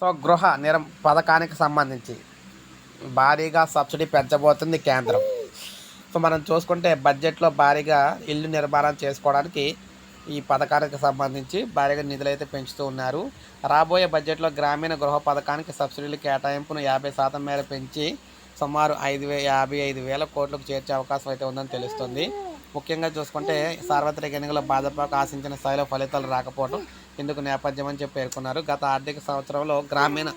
So గృహ నిరం పథకానికి సంబంధించి భారీగా సబ్సిడీ పెంచబోతుంది కేంద్రం. సో మనం చూసుకుంటే బడ్జెట్లో భారీగా ఇల్లు నిర్మాణం చేసుకోవడానికి ఈ పథకానికి సంబంధించి భారీగా నిధులు అయితే పెంచుతూ ఉన్నారు. రాబోయే బడ్జెట్లో గ్రామీణ గృహ పథకానికి సబ్సిడీల కేటాయింపును యాభై శాతం మేర పెంచి సుమారు ఐదు వే యాభై ఐదు వేల కోట్లకు చేర్చే అవకాశం అయితే ఉందని తెలుస్తుంది. ముఖ్యంగా చూసుకుంటే సార్వత్రిక ఎన్నికల భాజపాకు ఆశించిన స్థాయిలో ఫలితాలు రాకపోవడం ఇందుకు నేపథ్యం అని చెప్పి పేర్కొన్నారు. గత ఆర్థిక సంవత్సరంలో గ్రామీణ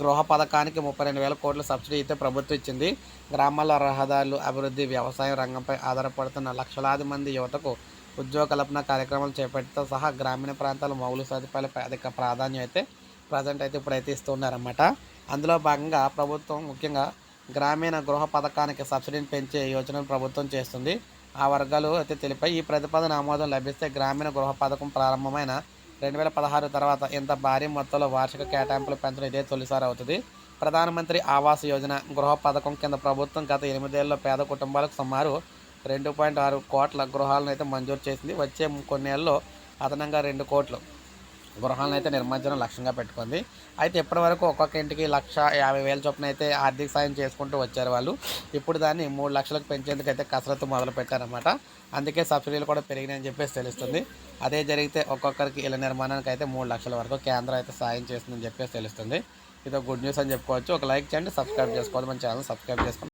గృహ పథకానికి ముప్పై రెండు వేల కోట్ల సబ్సిడీ అయితే ప్రభుత్వం ఇచ్చింది. గ్రామాల రహదారులు అభివృద్ధి వ్యవసాయం రంగంపై ఆధారపడుతున్న లక్షలాది మంది యువతకు ఉద్యోగ కల్పన కార్యక్రమాలు చేపట్టడంతో సహా గ్రామీణ ప్రాంతాల మౌలిక సదుపాయాలపై అధిక ప్రాధాన్యం అయితే ప్రజెంట్ అయితే ప్రయత్నిస్తూ ఇస్తున్నారన్నమాట అందులో భాగంగా ప్రభుత్వం ముఖ్యంగా గ్రామీణ గృహ పథకానికి సబ్సిడీని పెంచే యోజనను ప్రభుత్వం చేస్తుంది. ఆ వర్గాలు అయితే తెలిపాయి. ఈ ప్రతిపాదన ఆమోదం లభిస్తే గ్రామీణ గృహ పథకం ప్రారంభమైన రెండు వేల పదహారు తర్వాత ఇంత భారీ మొత్తంలో వార్షిక కేటాయింపులు పెంచడం ఇదే తొలిసారి అవుతుంది. ప్రధానమంత్రి ఆవాస్ యోజన గృహ పథకం కింద ప్రభుత్వం గత ఎనిమిదేళ్ళలో పేద కుటుంబాలకు సుమారు రెండు పాయింట్ ఆరు కోట్ల గృహాలను అయితే మంజూరు చేసింది. వచ్చే కొన్నేళ్ళలో అదనంగా రెండు కోట్లు. గృహాలను అయితే నిర్మించడం లక్ష్యంగా పెట్టుకుంది. అయితే ఇప్పటి వరకు ఒక్కొక్క ఇంటికి లక్ష యాభై వేల చొప్పున అయితే ఆర్థిక సాయం చేసుకుంటూ వచ్చారు వాళ్ళు. ఇప్పుడు దాన్ని మూడు లక్షలకు పెంచేందుకు అయితే కసరత్తు మొదలు పెట్టారనమాట అందుకే సబ్సిడీలు కూడా పెరిగినాయని చెప్పేసి తెలుస్తుంది. అదే జరిగితే ఒక్కొక్కరికి ఇళ్ళ నిర్మాణానికి అయితే మూడు లక్షల వరకు కేంద్రం అయితే సాయం చేస్తుందని చెప్పేసి తెలుస్తుంది. ఇది గుడ్ న్యూస్ అని చెప్పుకోవచ్చు. ఒక లైక్ చేయండి సబ్స్క్రైబ్ చేసుకోవాలి మన ఛానల్ సబ్స్క్రైబ్ చేసుకోండి.